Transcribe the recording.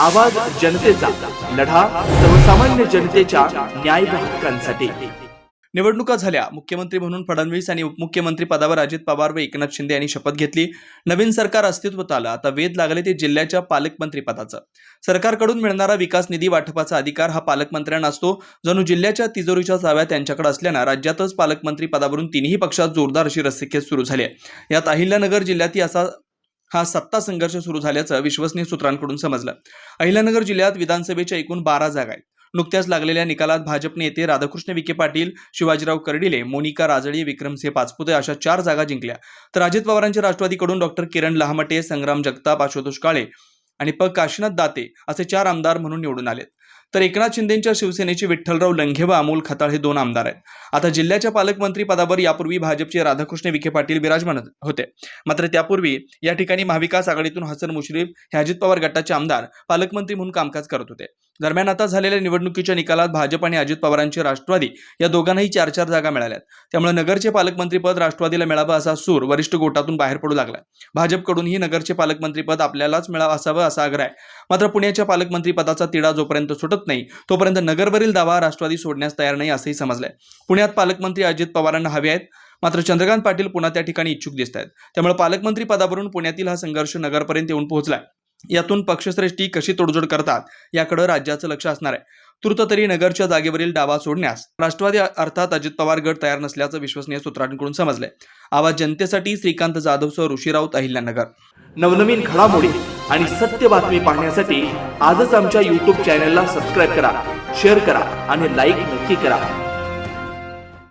आवाज जनतेचा लढा सर्वसामान्य जनतेच्या न्याय हक्कांसाठी. निवडणुका झाल्या. मुख्यमंत्री म्हणून फडणवीस आणि उपमुख्यमंत्री पदावर अजित पवार व एकनाथ शिंदे यांनी शपथ घेतली. नवीन सरकार अस्तित्वात आलं. आता वेध लागले ते जिल्ह्याच्या पालकमंत्री पदाचं. सरकारकडून मिळणारा विकास निधी वाटपाचा अधिकार हा पालकमंत्र्यांना असतो. जणू जिल्ह्याच्या तिजोरीच्या चाव्या त्यांच्याकडे असल्यानं राज्यातच पालकमंत्री पदावरून तिन्ही पक्षात जोरदार अशी रस्सीखेच सुरू झाली यात अहिल्यानगर जिल्ह्यातही असा हा सत्ता संघर्ष सुरू झाल्याचं विश्वसनीय सूत्रांकडून समजलं. अहिल्यानगर जिल्ह्यात विधानसभेच्या एकूण बारा जागा आहेत. नुकत्याच लागलेल्या निकालात भाजप नेते राधाकृष्ण विखे पाटील शिवाजीराव कर्डिले मोनिका राजळी विक्रमसिंह पाचपुते अशा चार जागा जिंकल्या. तर अजित पवारांच्या राष्ट्रवादीकडून डॉक्टर किरण लहामटे संग्राम जगताप आशुतोष काळे आणि प. काशीनाथ दाते असे चार आमदार म्हणून निवडून आलेत. तर एकनाथ शिंदेच्या शिवसेनेचे विठ्ठलराव लंघे व अमोल खताळ हे दोन आमदार आहेत. आता जिल्ह्याच्या पालकमंत्री पदावर यापूर्वी भाजपचे राधाकृष्ण विखे पाटील विराजमान होते. मात्र त्यापूर्वी या ठिकाणी महाविकास आघाडीतून हसन मुश्रीफ हे अजित पवार गटाचे आमदार पालकमंत्री म्हणून कामकाज करत होते. दरम्यान आता झालेल्या निवडणुकीच्या निकालात भाजप आणि अजित पवारांची राष्ट्रवादी या दोघांनाही चार चार जागा मिळाल्यात. त्यामुळे नगरचे पालकमंत्रीपद राष्ट्रवादीला मिळावं असा सूर वरिष्ठ गोटातून बाहेर पडू लागला भाजपकडूनही नगरचे पालकमंत्रीपद आपल्यालाच मिळावं असावं असा आग्रह आहे. मात्र पुण्याच्या पालकमंत्रीपदाचा तिढा जोपर्यंत सुटत नाही तोपर्यंत नगरवरील दावा राष्ट्रवादी सोडण्यास तयार नाही असंही समजलंय. पुण्यात पालकमंत्री अजित पवारांना हवे आहेत मात्र चंद्रकांत पाटील पुन्हा त्या ठिकाणी इच्छुक दिसत आहेत त्यामुळे पालकमंत्री पदावरून पुण्यातील हा संघर्ष नगरपर्यंत येऊन पोहोचलाय. यातून पक्षश्रेष्ठी कशी तोडजोड करतात याकडे राज्याचं लक्ष असणार आहे. तूर्त तरी नगरच्या जागेवरील डावा सोडण्यास राष्ट्रवादी अर्थात अजित पवार गट तयार नसल्याचं विश्वसनीय सूत्रांकडून समजलंय आवाज जनतेसाठी श्रीकांत जाधवसह ऋषी राऊत अहिल्यानगर. नवनवीन घडामोडी आणि सत्य बातमी पाहण्यासाठी आजच आमच्या युट्यूब चॅनलला सबस्क्राईब करा शेअर करा आणि लाईक नक्की करा.